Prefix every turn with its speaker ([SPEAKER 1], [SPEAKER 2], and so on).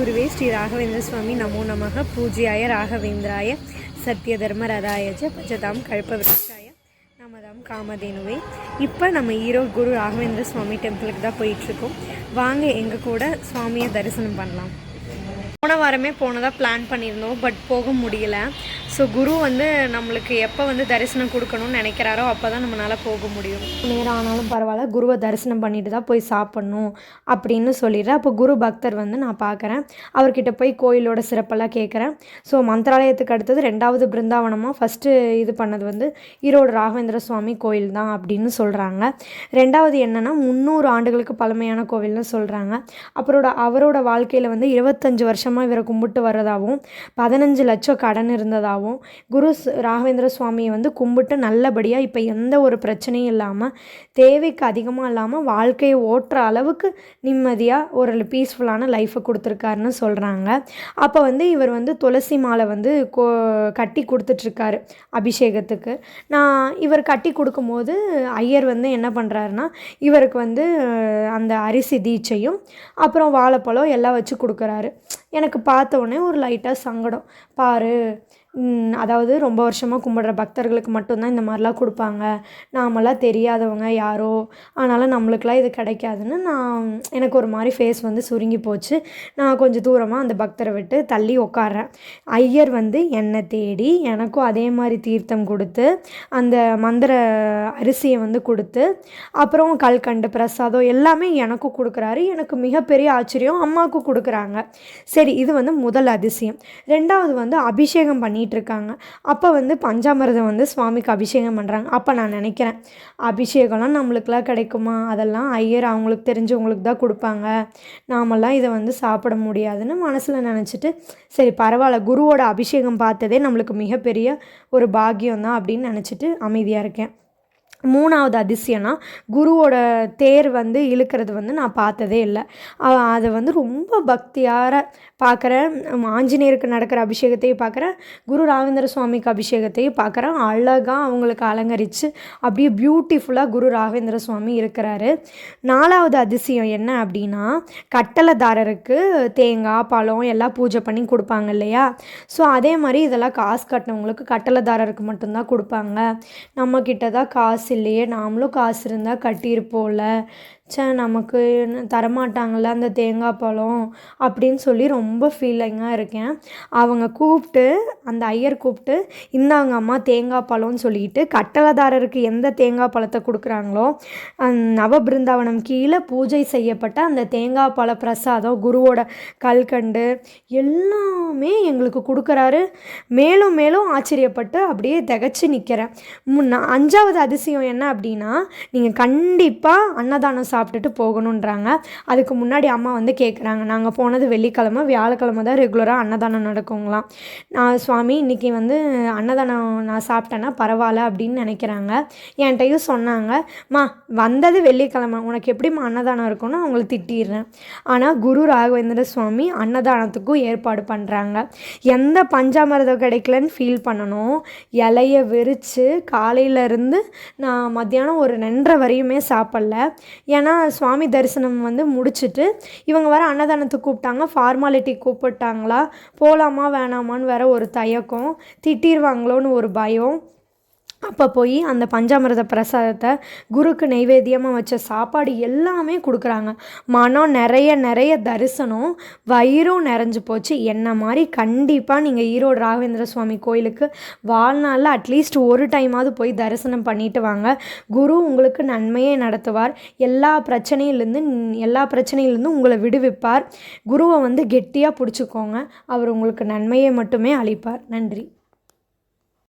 [SPEAKER 1] குருவே ஸ்ரீ ராகவேந்திர சுவாமி நமோ நமக. பூஜையாய ராகவேந்திராய. சத்ய தர்ம பஜதாம் கல்பவருஷாய. நமதாம் காமதேனுவே. இப்போ நம்ம ஈரோடு குரு ராகவேந்திர சுவாமி டெம்பிளுக்கு தான் போயிட்டுருக்கோம். வாங்க எங்கள் கூட சுவாமியை தரிசனம் பண்ணலாம். போன வாரமே போனதாக பிளான் பண்ணியிருந்தோம் பட் போக முடியல. ஸோ குரு வந்து நம்மளுக்கு எப்போ வந்து தரிசனம் கொடுக்கணும்னு நினைக்கிறாரோ அப்போ தான் நம்மளால் போக முடியும். நேரம் ஆனாலும் பரவாயில்ல குருவை தரிசனம் பண்ணிட்டு தான் போய் சாப்பிட்ணும் அப்படின்னு சொல்லிடுறேன். அப்போ குரு பக்தர் வந்து நான் பார்க்குறேன் அவர்கிட்ட போய் கோயிலோட சிறப்பெல்லாம் கேட்குறேன் ஸோ மந்திராலயத்துக்கு அடுத்தது ரெண்டாவது பிருந்தாவனமாக ஃபஸ்ட்டு இது பண்ணது வந்து ஈரோடு ராகவேந்திர சுவாமி கோயில் தான் அப்படின்னு சொல்கிறாங்க ரெண்டாவது என்னென்னா முந்நூறு ஆண்டுகளுக்கு பழமையான கோவில்னு சொல்கிறாங்க அப்புறோட அவரோட வாழ்க்கையில் வந்து இருபத்தஞ்சு வருஷமாக இவரை கும்பிட்டு வர்றதாகவும் பதினஞ்சு லட்சம் கடன் இருந்ததாகவும் குரு ராகவேந்திர சுவாமியை வந்து கும்பிட்டு நல்லபடியாக இப்போ எந்த ஒரு பிரச்சனையும் இல்லாமல் தேவைக்கு அதிகமாக இல்லாமல் வாழ்க்கையை ஓட்டுற அளவுக்கு நிம்மதியாக ஒரு பீஸ்ஃபுல்லான லைஃப்பை கொடுத்துருக்காருன்னு சொல்கிறாங்க அப்போ வந்து இவர் வந்து துளசி மாலை வந்து கோ கட்டி கொடுத்துட்ருக்காரு அபிஷேகத்துக்கு. நான் இவர் கட்டி கொடுக்கும்போது ஐயர் வந்து என்ன பண்ணுறாருன்னா இவருக்கு வந்து அந்த அரிசி தீட்சையும் அப்புறம் வாழைப்பழம் எல்லாம் வச்சு கொடுக்குறாரு. எனக்கு பார்த்த உடனே ஒரு லைட்டாக சங்கடம். பாரு அதாவது ரொம்ப வருஷமாக கும்பிட்ற பக்தர்களுக்கு மட்டும்தான் இந்த மாதிரிலாம் கொடுப்பாங்க. நாமெல்லாம் தெரியாதவங்க யாரோ. அதனால் நம்மளுக்கெலாம் இது கிடைக்காதுன்னு நான் எனக்கு ஒரு மாதிரி ஃபேஸ் வந்து சுருங்கி போச்சு. நான் கொஞ்சம் தூரமாக அந்த பக்தரை விட்டு தள்ளி உட்கார்றேன் ஐயர் வந்து என்னை தேடி எனக்கும் அதே மாதிரி தீர்த்தம் கொடுத்து அந்த மந்திர அரிசியை வந்து கொடுத்து அப்புறம் கல்கண்டு பிரசாதம் எல்லாமே எனக்கும் கொடுக்குறாரு. எனக்கு மிகப்பெரிய ஆச்சரியம். அம்மாவுக்கும் கொடுக்குறாங்க. சரி இது வந்து முதல் அதிசயம். ரெண்டாவது வந்து அபிஷேகம் பண்ணி இருக்காங்க அப்போ வந்து பஞ்சாமிரதம் வந்து சுவாமிக்கு அபிஷேகம் பண்ணுறாங்க அப்போ நான் நினைக்கிறேன் அபிஷேகம்லாம் நம்மளுக்கெலாம் கிடைக்குமா? அதெல்லாம் ஐயர் அவங்களுக்கு தெரிஞ்சவங்களுக்கு தான் கொடுப்பாங்க. நாமெல்லாம் இதை வந்து சாப்பிட முடியாதுன்னு மனசில் நினச்சிட்டு சரி பரவாயில்ல குருவோட அபிஷேகம் பார்த்ததே நம்மளுக்கு மிகப்பெரிய ஒரு பாக்கியம் தான் அப்படின்னு நினச்சிட்டு அமைதியாக இருக்கேன். மூணாவது அதிசயம்னா குருவோட தேர் வந்து இழுக்கிறது வந்து நான் பார்த்ததே இல்லை. அதை வந்து ரொம்ப பக்தியார பார்க்குறேன் ஆஞ்சநேயருக்கு நடக்கிற அபிஷேகத்தையும் பார்க்குறேன் குரு ராகவேந்திர சுவாமிக்கு அபிஷேகத்தையும் பார்க்குறேன் அழகாக அவங்களுக்கு அலங்கரித்து அப்படியே பியூட்டிஃபுல்லாக குரு ராகவேந்திர சுவாமி இருக்கிறாரு. நாலாவது அதிசயம் என்ன அப்படின்னா கட்டளைதாரருக்கு தேங்காய் பழம் எல்லாம் பூஜை பண்ணி கொடுப்பாங்க இல்லையா? ஸோ அதே மாதிரி இதெல்லாம் காசு கட்டினவங்களுக்கு கட்டளைதாரருக்கு மட்டும்தான் கொடுப்பாங்க. நம்மக்கிட்ட தான் காசு இல்லையே நாமளும் காசு இருந்தால் கட்டியிருப்போம்ல. ச்சே நமக்கு என்ன தரமாட்டாங்கல்ல அந்த தேங்காய் பழம் அப்படின்னு சொல்லி ரொம்ப ஃபீலிங்காக இருக்கேன். அவங்க கூப்பிட்டு அந்த ஐயர் கூப்பிட்டு இந்தாங்க அம்மா தேங்காய் பழம்னு சொல்லிட்டு கட்டளதாரருக்கு எந்த தேங்காய் பழத்தை கொடுக்குறாங்களோ நவபிருந்தாவனம் கீழே பூஜை செய்யப்பட்ட அந்த தேங்காய் பழ பிரசாதம் குருவோட கல்கண்டு எல்லாமே எங்களுக்கு கொடுக்குறாரு. மேலும் மேலும் ஆச்சரியப்பட்டு அப்படியே திகச்சு நிற்கிறேன் முன்ன அஞ்சாவது அதிசயம் என்ன அப்படின்னா நீங்கள் கண்டிப்பாக அன்னதானம் சாப்பிட்டுட்டு போகணுன்றாங்க. அதுக்கு முன்னாடி அம்மா வந்து கேட்குறாங்க நாங்கள் போனது வெள்ளிக்கிழமை வியாழக்கிழமை தான் ரெகுலராக அன்னதானம் நடக்குங்களாம். நான் சுவாமி இன்றைக்கி வந்து அன்னதானம் நான் சாப்பிட்டேன்னா பரவாயில்ல அப்படின்னு நினைக்கிறாங்க. என்கிட்டயும் சொன்னாங்க மா வந்தது வெள்ளிக்கிழமை உனக்கு எப்படிம்மா அன்னதானம் இருக்கும்னு அவங்கள திட்டிடுறேன். ஆனால் குரு ராகவேந்திர சுவாமி அன்னதானத்துக்கும் ஏற்பாடு பண்ணுறாங்க எந்த பஞ்சாமிரதம் கிடைக்கலன்னு ஃபீல் பண்ணணும். இலைய விரித்து காலையிலேருந்து நான் மத்தியானம் ஒரு ரெண்டரை வரையுமே சாப்பிடல. ஏன்னா சுவாமி தரிசனம் வந்து முடிச்சுட்டு இவங்க வர அன்னதானத்துக்கு கூப்பிட்டாங்க ஃபார்மாலிட்டி கூப்பிட்டாங்களா? போகலாமா வேணாமான்னு வேற ஒரு தயக்கம். திட்டிருவாங்களோன்னு ஒரு பயம். அப்போ போய் அந்த பஞ்சாமிரத பிரசாதத்தை குருக்கு நைவேத்தியமாக வச்ச சாப்பாடு எல்லாமே கொடுக்குறாங்க. மனம் நிறைய நிறைய தரிசனம் வயிறும் நிறைஞ்சு போச்சு. என்ன மாதிரி கண்டிப்பாக நீங்கள் ஈரோடு ராகவேந்திர சுவாமி கோயிலுக்கு வாழ்நாளில் அட்லீஸ்ட் ஒரு டைமாவது போய் தரிசனம் பண்ணிட்டு வாங்க. குரு உங்களுக்கு நன்மையே நடத்துவார். எல்லா பிரச்சனையிலேருந்து எல்லா பிரச்சனையிலேருந்து உங்களை விடுவிப்பார். குருவை வந்து கெட்டியாக பிடிச்சிக்கோங்க. அவர் உங்களுக்கு நன்மையை மட்டுமே அளிப்பார். நன்றி.